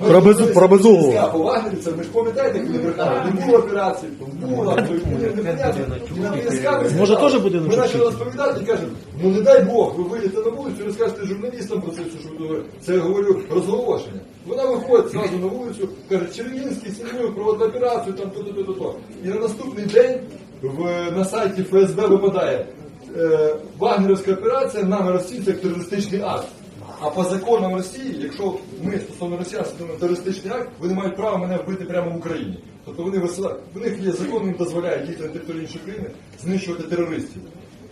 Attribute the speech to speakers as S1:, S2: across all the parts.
S1: Ми
S2: Про Безу-
S1: ж
S2: про Безуглу.
S1: По вагнерівцям, ви ж пам'ятаєте, як вони брехали? Не було операції, то була, то буде непонятно. І нам СК
S2: Може, теж будинок
S1: Ми почали розповідати і кажемо, ну не дай Бог, ви вийдете на вулицю і розкажете журналістам про це, що ви говорите. Це я говорю розголошення. Вона виходить зразу на вулицю, каже, Червінський сім'ю проводить операцію, там то, то, то, то, то. І на наступний день в, на сайті ФСБ випадає е, Вагнерівська операція нами розцінюється як терористичний акт. А по законам Росії, якщо ми стосовно Росіян стосовно терористичний акт, вони мають право мене вбити прямо в Україні. Тобто вони висилають, в них є закон, їм дозволяє діяти на території іншої країни, знищувати терористів.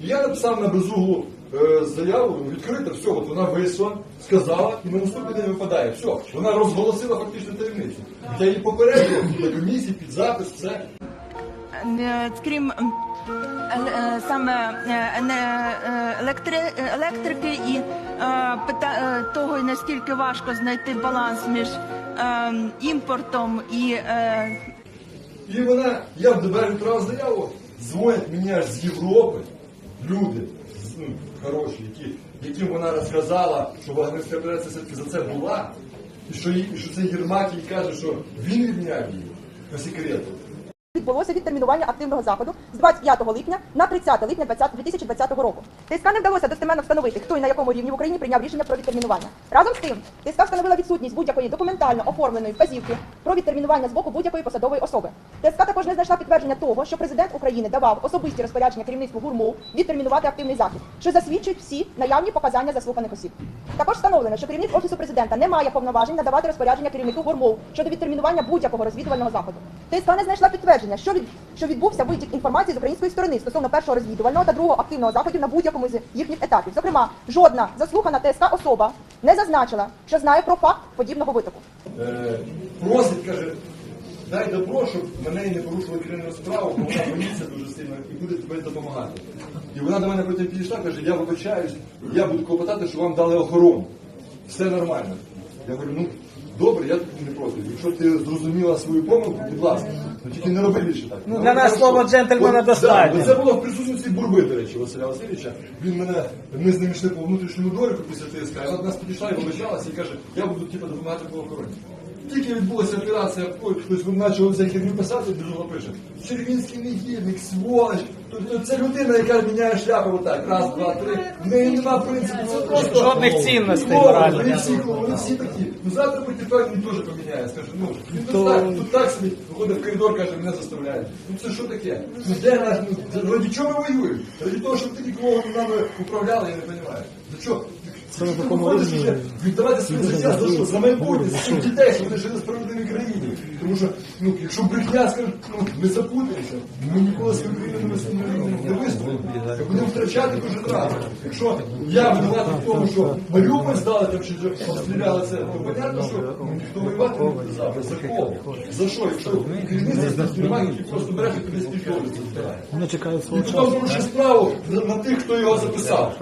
S1: І я написав на безуглу е, заяву, відкрита, все, от вона вийшла, сказала, і на наступний день випадає. Все, вона розголосила фактично таємницю. Я її попередив на комісії під запис, все.
S3: Е, крім е, е, саме електрики і того, наскільки важко знайти баланс між імпортом і
S1: І вона, я в відправив заяву, дзвонять мені аж з Європи люди ну, хороші, яким вона розказала, що Вагнерська операція все-таки за це була, і що, і що це Єрмак їй каже, що він відміняв її по секрету.
S4: Відбулося відтермінування активного заходу з 25 липня на 30 липня 2020 року. ТСК не вдалося достеменно встановити, хто і на якому рівні в Україні прийняв рішення про відтермінування. Разом з тим, ТСК встановила відсутність будь-якої документально оформленої вказівки про відтермінування з боку будь-якої посадової особи. ТСК також не знайшла підтвердження того, що президент України давав особисті розпорядження керівництву ГУРМО відтермінувати активний захід, що засвідчують всі наявні показання заслуханих осіб. Також встановлено, що керівник офісу президента не має повноважень надавати розпорядження керівнику ГУРМО щодо відтермінування будь-якого розвідувального заходу. ТСК не знайшла підтвердження, що від що відбувся витік інформації з української сторони стосовно першого розвідувального та другого активного заходів на будь-якому з їхніх етапів. Зокрема, жодна заслухана ТСК особа не зазначила, що знає про факт подібного витоку.
S1: Е, просить, каже, дай добро, щоб мене не порушили кримінальну справу, бо вона боїться дуже сильно і буде тобі допомагати. І вона до мене потім підійшла, каже, я вибачаюсь, я буду клопотати, що вам дали охорону. Все нормально. Я говорю, ну добре, я тут не проти. Якщо ти зрозуміла свою помилку, будь ласка, ну тільки не роби більше так.
S5: Ну, для нас слово джентльмена
S1: От,
S5: достатньо.
S1: да, Це було в присутності Бурби, до речі, Василя Васильовича. Він мене, ми з ним йшли по внутрішньому дворику після ТСК, і вона до нас підійшла і вибачалася і каже, я буду типу, допомагати по охороні. Тільки відбулася операція, хтось почав за херню писати, дуже пише. Червінський негідник, сволоч. Тобто це людина, яка міняє шляпи отак. Раз, два, три. В неї нема принципу. Це просто
S5: Жодних цінностей
S1: Вони всі, вони всі такі. Ну завтра певні, він теж поміняє. Скаже, ну він тут так, тут так собі виходить в коридор, каже, мене заставляють. Ну це що таке? Ну де наш, ну раді чого ми воюємо? Раді того, щоб такі кого нами управляли, я не розумію. За що?
S2: Це на такому рівні
S1: вже віддавати своє життя за що? За майбутнє, за цих дітей, щоб вони жили в справедливій країні. Тому що, ну, якщо брехня скаже, ну, ми запутаємося, ми ніколи свою країну не вис- не вистоїмо. Будемо втрачати кожен раз. Якщо я винуватий в тому, що Маріуполь здали, там чи обстріляли це, то понятно, що ну, ніхто воювати не буде завтра. За кого? За що? Якщо керівництво немає, які просто бере і кудись забирає.
S2: Вони чекають
S1: І
S2: свого
S1: потім
S2: часу.
S1: порушує справу на на тих, хто його записав.